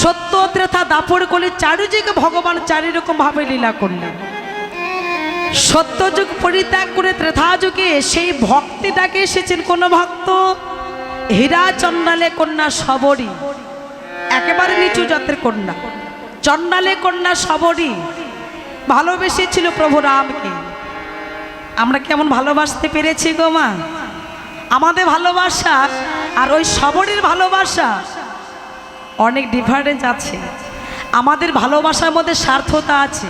সত্য ত্রেথা দাপড় করলে চারিদিকে ভগবান চারি রকম ভাবে লীলা করলেন। সত্যযুগ পরিত্যাগ করে ত্রেথা যুগে সেই ভক্তিটাকে এসেছেন কোন ভক্ত? হীরা চন্ডালে কন্যা সবরী একেবারে নিচু জাতের কন্যা। চন্ডালে কন্যা সবরী ভালোবেসেছিল প্রভু রামকে। আমরা কেমন ভালোবাসতে পেরেছি গো মা? আমাদের ভালোবাসা আর ওই সবরীর ভালোবাসা অনেক ডিফারেন্স আছে। আমাদের ভালোবাসার মধ্যে স্বার্থতা আছে।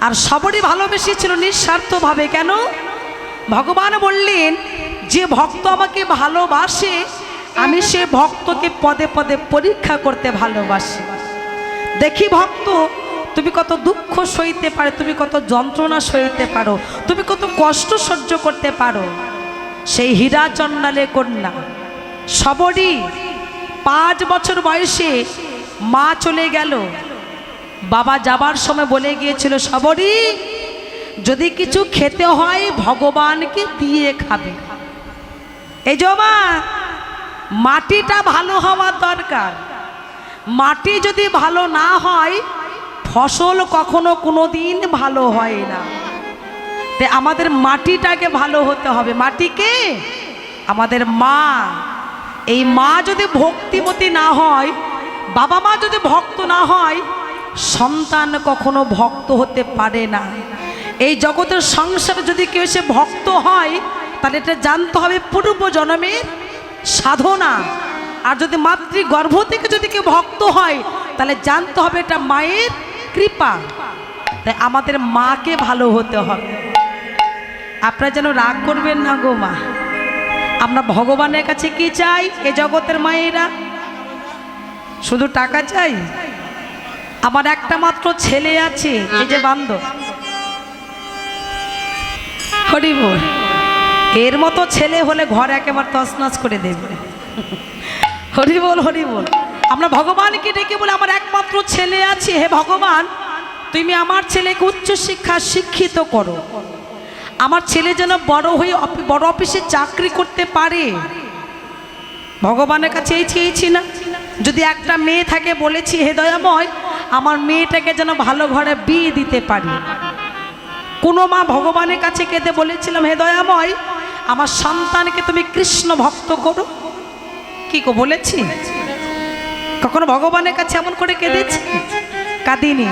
আর সবরই ভালোবেসেছিল নিঃস্বার্থভাবে, কেন? ভগবান বললেন, যে ভক্ত আমাকে ভালোবাসে, আমি সে ভক্তকে পদে পদে পরীক্ষা করতে ভালোবাসি। দেখি ভক্ত, তুমি কত দুঃখ সইতে পারো, তুমি কত যন্ত্রণা সইতে পারো, তুমি কত কষ্ট সহ্য করতে পারো। সেই হীরা চন্ডালে কন্যা, সবরই পাঁচ বছর বয়সে মা চলে গেল। বাবা যাবার সময় বলে গিয়েছিল সবরই যদি কিছু খেতে হয় ভগবানকে দিয়ে খাবে। এই জমা মাটিটা ভালো হওয়ার দরকার। মাটি যদি ভালো না হয়, ফসল কখনো কোনো দিন ভালো হয় না। তে আমাদের মাটিটাকে ভালো হতে হবে। মাটিকে আমাদের মা এই মা যদি ভক্তিমতী না হয়, বাবা মা যদি ভক্ত না হয়, সন্তান কখনো ভক্ত হতে পারে না। এই জগতের সংসারে যদি কেউ সে ভক্ত হয়, তাহলে এটা জানতে হবে পূর্ব জন্মের সাধনা। আর যদি মাতৃ গর্ভ থেকে যদি কেউ ভক্ত হয়, তাহলে জানতে হবে এটা মায়ের কৃপা। তাই আমাদের মাকে ভালো হতে হবে। আপনারা যেন রাগ করবেন না গো মা। আমরা ভগবানের কাছে কি চাই? এ জগতের মায়েরা? শুধু টাকা চাই? আমার একটা মাত্র ছেলে আছে, এই যে বান্ধব। হরি এর মতো ছেলে হলে ঘর একেবারে তছনছ করে দেবে। হরি বল হরি বল আমরা ভগবানকে ডেকে বলে, আমার একমাত্র ছেলে আছে, হে ভগবান, তুমি আমার ছেলেকে উচ্চ শিক্ষা শিক্ষিত করো। আমার ছেলে যেন বড় হয়ে বড় অফিসে চাকরি করতে পারে। ভগবানের কাছে এই চেয়েছি না। যদি একটা মেয়ে থাকে বলেছি, হে দয়াময়, আমার মেয়েটাকে যেন ভালো ঘরে বিয়ে দিতে পারি। কোনো মা ভগবানের কাছে কেঁদে বলেছিলাম, হে দয়াময়, আমার সন্তানকে তুমি কৃষ্ণ ভক্ত করো। কি কো বলেছি? কখনো ভগবানের কাছে এমন করে কেঁদেছি কাঁদিনি।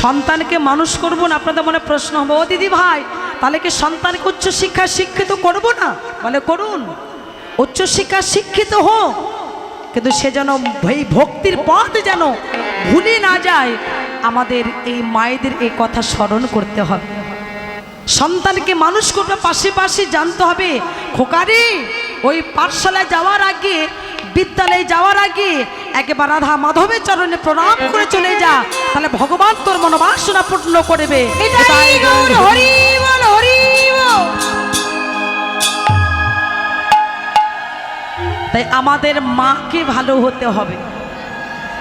সন্তানকে মানুষ করব না, আপনাদের মনে প্রশ্ন হবে দিদি ভাই তাহলে কি সন্তানকে উচ্চশিক্ষা শিক্ষিত করব না? বলে করুন। উচ্চশিক্ষা শিক্ষিত হোক। কিন্তু সে যেন এই ভক্তির পথ যেন ভুলে না যায় আমাদের এই মায়েদের এই কথা স্মরণ করতে হবে। সন্তানকে মানুষ করবে পাশে পাশে জানতে হবে খোকারে ওই পাঠশালায় যাওয়ার আগে বিদ্যালয়ে যাওয়ার আগে একেবারে রাধা মাধবের চরণে প্রণাম করে চলে যা। তাহলে ভগবান তোর মনোবাসনা পূর্ণ করবে। এটাই গৌর হরি। তাই আমাদের মাকে ভালো হতে হবে।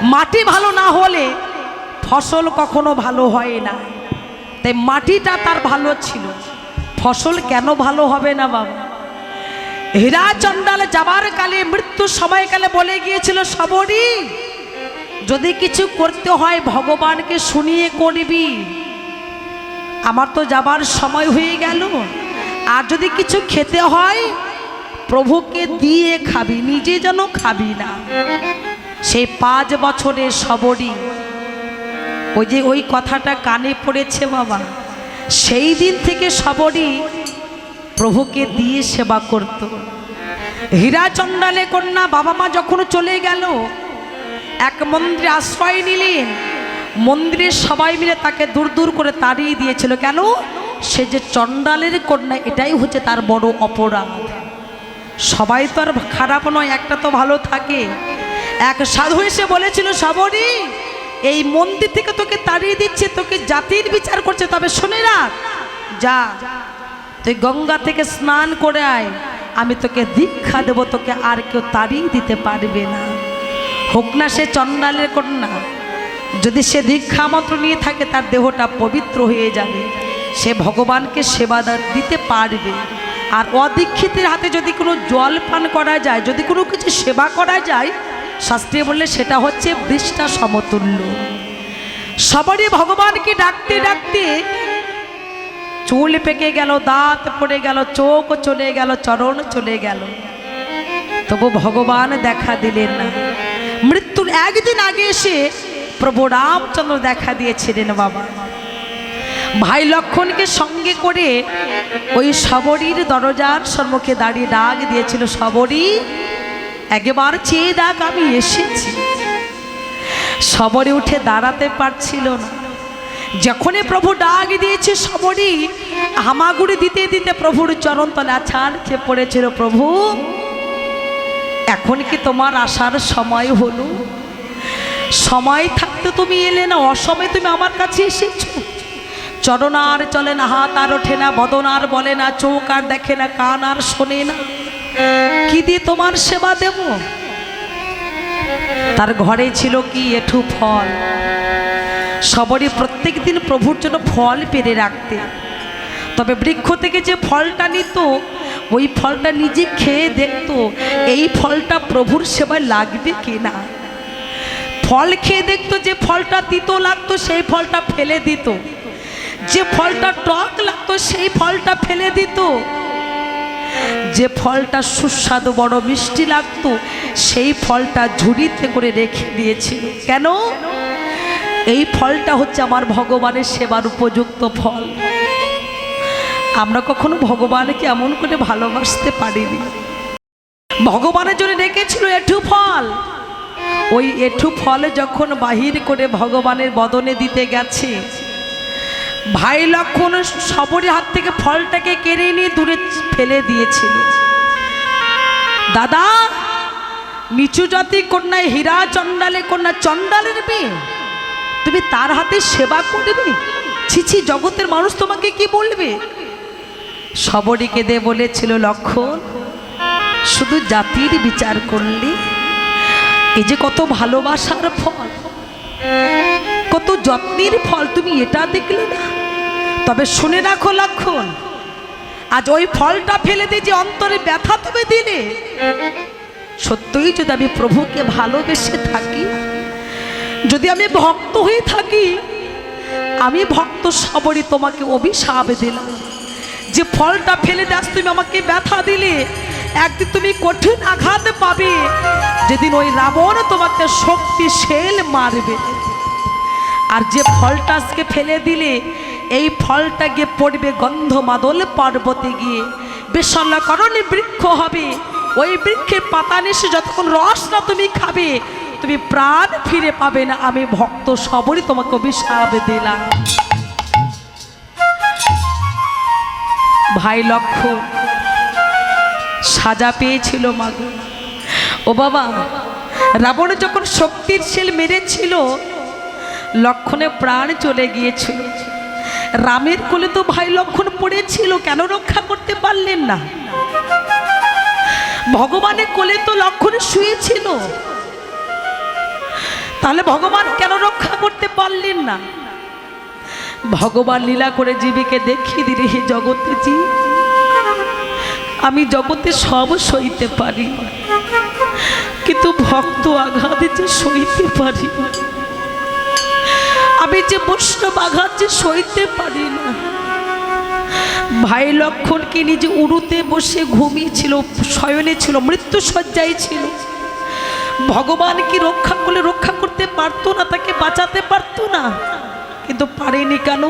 মাটি ভালো না হলে ফসল কখনো ভালো হয় না। তাই মাটিটা তার ভালো ছিল। ফসল কেন ভালো হবে না, বাবা? হীরা চণ্ডালে যাবার কালে মৃত্যুর সময়কালে বলে গিয়েছিল সবরই যদি কিছু করতে হয়, ভগবানকে শুনিয়ে করবি। আমার তো যাবার সময় হয়ে গেল। আর যদি কিছু খেতে হয়, প্রভুকে দিয়ে খাবি, নিজে যেন খাবি না। সেই পাঁচ বছরের সবরই। ওই যে ওই কথাটা কানে পড়েছে বাবা, সেই দিন থেকে সবরই প্রভুকে দিয়ে সেবা করত। হীরা চণ্ডালে কন্যা বাবা মা যখন চলে গেল, এক মন্দিরে আশ্রয় নিলেন। মন্দিরের সবাই মিলে তাকে দূর দূর করে তাড়িয়ে দিয়েছিল। কেন? সে যে চণ্ডালের কন্যা, এটাই হচ্ছে তার বড় অপরাধ। সবাই তো আর খারাপ নয়, একটা তো ভালো থাকে। এক সাধু এসে বলেছিল সবরই এই মন্দির থেকে তোকে তাড়িয়ে দিচ্ছে, তোকে জাতির বিচার করছে, তবে শুনে রাখ। যা, তুই গঙ্গা থেকে স্নান করে আয়। আমি তোকে দীক্ষা দেব, তোকে আর কেউ তাড়িয়ে দিতে পারবে না। হোক না সে চণ্ডালের কন্যা, যদি সে দীক্ষা মন্ত্র নিয়ে থাকে, তার দেহটা পবিত্র হয়ে যাবে। সে ভগবানকে সেবা দিতে পারবে। আর অদীক্ষিতের হাতে যদি কোনো জল পান করা যায়, যদি কোনো কিছু সেবা করা যায় শাস্ত্রী বললে সেটা হচ্ছে বৃষ্টা সমতুল্য। সবারই ভগবানকে ডাকতে ডাকতে চুল পেকে গেল, দাঁত পড়ে গেল, চোখ চলে গেল, চরণ চলে গেল। তবু ভগবান দেখা দিলেন না। মৃত্যুর একদিন আগে এসে প্রভু রামচন্দ্র দেখা দিয়েছিলেন বাবা। ভাই লক্ষণকে সঙ্গে করে ওই সবরীর দরজার সম্মুখে দাঁড়িয়ে ডাক দিয়েছিল সবরী একবার চেয়ে ডাক আমি এসেছি। সবরে উঠে দাঁড়াতে পারছিল না। যখনই প্রভু ডাক দিয়েছে সবরই হামাগুড়ি দিতে দিতে প্রভুর চরণ তলে আছাড় খেয়ে পড়েছিল প্রভু। এখন কি তোমার আসার সময় হলো? সময় থাকতে তুমি এলে না, অসময়ে তুমি আমার কাছে এসেছ? চরণ আর চলে না, হাত আর ওঠে না, বদন আর বলে না, চোখ আর দেখে না, কান আর শোনে না। কি দিয়ে তোমার সেবা দেব? তার ঘরে ছিল কি এঠু ফল? সবরই প্রত্যেক দিন প্রভুর জন্য ফল পেরে রাখতে। তবে বৃক্ষ থেকে যে ফলটা নিত, ওই ফলটা নিজে খেয়ে দেখতো, এই ফলটা প্রভুর সেবায় লাগবে কি না? ফল খেয়ে দেখতো, যে ফলটা তিতো লাগতো, সেই ফলটা ফেলে দিত। যে ফলটা টক লাগতো, সেই ফলটা ফেলে দিত। যে ফলটা সুস্বাদু, বড় মিষ্টি লাগতো, সেই ফলটা ঝুড়িতে করে রেখে দিয়েছিল। কেন? এই ফলটা হচ্ছে আমার ভগবানের সেবার উপযুক্ত ফল। আমরা কখনো ভগবানকে এমন করে ভালোবাসতে পারিনি। ভগবানের জন্য রেখেছিল এঠু ফল। ওই এঠু ফল যখন বাহির করে ভগবানের বদনে দিতে গেছে ভাই লক্ষণ সবরের হাত থেকে ফলটাকে কেড়ে নিয়ে দূরে ফেলে দিয়েছিল। দাদা নিচু জাতি কন্যা হীরা চণ্ডালে কন্যা চণ্ডালের মেয়ে, তুমি তার হাতে সেবা করবে? ছিছি জগতের মানুষ তোমাকে কি বলবে? সবরই কেঁদে বলেছিল লক্ষণ, শুধু জাতির বিচার করলে, এই যে কত ভালোবাসার ফল। কত যত্নের ফল তুমি এটা দেখলে না। তবে শুনে রাখো লক্ষণ, আজ ওই ফলটা ফেলে দিয়ে যে অন্তরে ব্যথা তুমি দিলে। সত্যই যদি আমি প্রভুকে ভালোবেসে থাকি, যদি আমি ভক্ত হয়ে থাকি, আমি ভক্ত সবরই তোমাকে অভিশাপ দিলাম। যে ফলটা ফেলে দাস তুমি আমাকে ব্যথা দিলে, একদিন তুমি কঠিন আঘাত পাবে। যেদিন ওই রাবণ তোমাকে শক্তি শক্তিশীল মারবে। আর যে ফলটা আজকে ফেলে দিলে, এই ফলটা গিয়ে পড়বে গন্ধ মাদল পর্বতে গিয়ে। বিশল্যকরণে বৃক্ষ হবে, ওই বৃক্ষের পাতা নিশে যতক্ষণ রস না তুমি খাবে, তুমি প্রাণ ফিরে পাবে না। আমি ভক্ত সবরই তোমাকে অভিশাপ দিলাম। ভাই লক্ষ্য সাজা পেয়েছিল মাগো। ও বাবা, রাবণ যখন শক্তির শেল মেরেছিল লক্ষণে প্রাণ চলে গিয়েছিল। রামের কোলে তো ভাই লক্ষণ পড়েছিল, কেন রক্ষা করতে পারলেন না? ভগবানের কোলে তো লক্ষণ শুয়েছিল। তাহলে ভগবান কেন রক্ষা করতে পারলেন না? ভগবান লীলা করে জীবিকে দেখিয়ে দিলে, হে জগতে জীব আমি জগতে সব সইতে পারি। কিন্তু ভক্ত আঘাত যে সইতে পারি। না। আমি যে বৈষ্ণব আঘাত যে সইতে পারি না। ভাই লক্ষণকে নিজে উড়ুতে বসে ঘুমিয়েছিল শয়নে ছিল মৃত্যু সজ্জায় ছিল? ভগবান কি রক্ষা করলে রক্ষা করতে পারতো না, তাকে বাঁচাতে পারতো না? কিন্তু পারেনি কেন?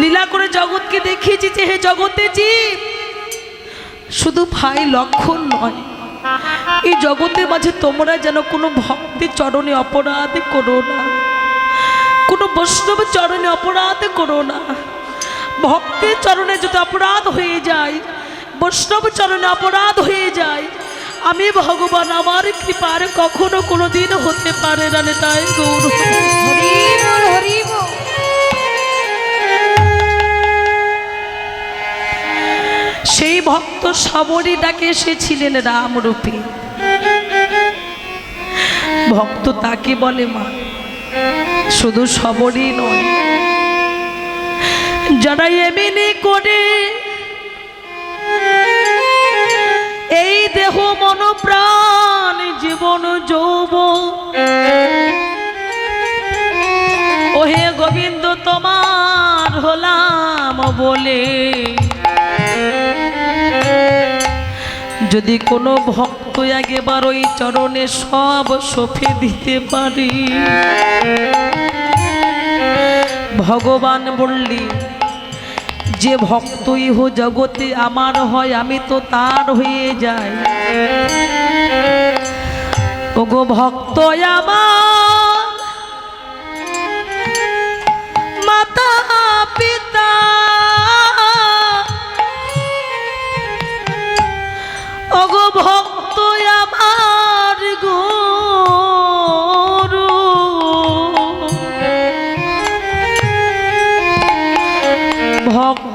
লীলা করে জগৎকে দেখিয়েছি যে হে জগতে জীব, শুধু ভাই লক্ষণ নয়, এই জগতের মাঝে তোমরা যেন কোনো ভক্তি চরণে অপরাধ করো না। কোনো বৈষ্ণব চরণে অপরাধ করো না। ভক্তের চরণে যদি অপরাধ হয়ে যায়, বৈষ্ণব চরণে অপরাধ হয়ে যায়, আমি ভগবান আমার কৃপার কখনো কোনো দিন হতে পারে না তাই গৌর। সেই ভক্ত সবরই ডাকে এসেছিলেন রামরূপে। ভক্ত তাকে বলে, মা শুধু সবরই নয় যারা এমনি করে এই দেহ মন প্রাণ জীবন যৌব ওহে গোবিন্দ, তোমার হলাম বলে। যদি কোনো ভক্ত একবার ওই চরণে সব সফে দিতে পারি। ভগবান বললি, যে ভক্ত ইহ জগতে আমার হয়, আমি তো তার হয়ে যাই। ওগো ভক্ত আমার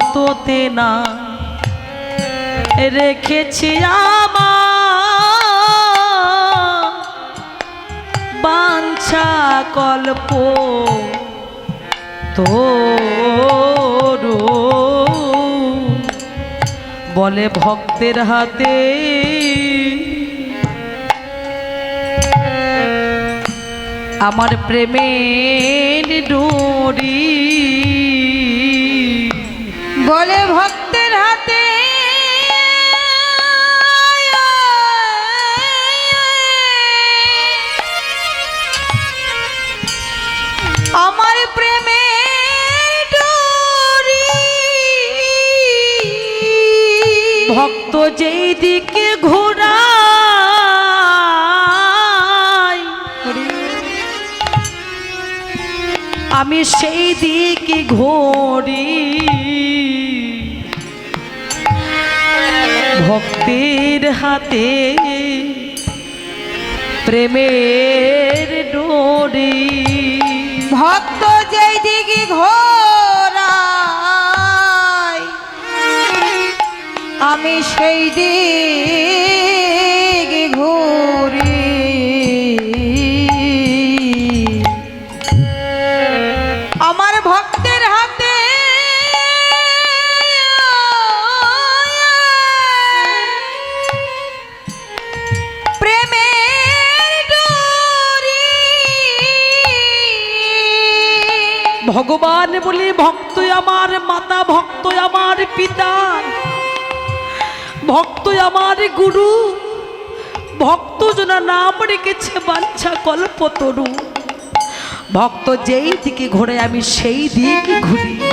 ভক্ততে না রেখেছি বাঞ্ছা কল্প তো বলে ভক্তের হাতে আমার প্রেমের ডোরি। বলে ভক্তের হাতে। আমার প্রেমের ডোরি। ভক্ত যেই দিকে ঘোরায় আমি সেই দিকে ঘোরি। ভক্তির হাতে প্রেমের ডোরি। ভক্ত যেই দিকে ঘোরায় আমি সেই দিকে ভগবান বলি ভক্ত আমার মাতা ভক্ত আমার পিতা। ভক্ত আমার গুরু। ভক্ত জনা নাম রেখেছে বাঞ্ছা কল্পতরু। ভক্ত যেই দিকে ঘোরে, আমি সেই দিকে ঘুরি।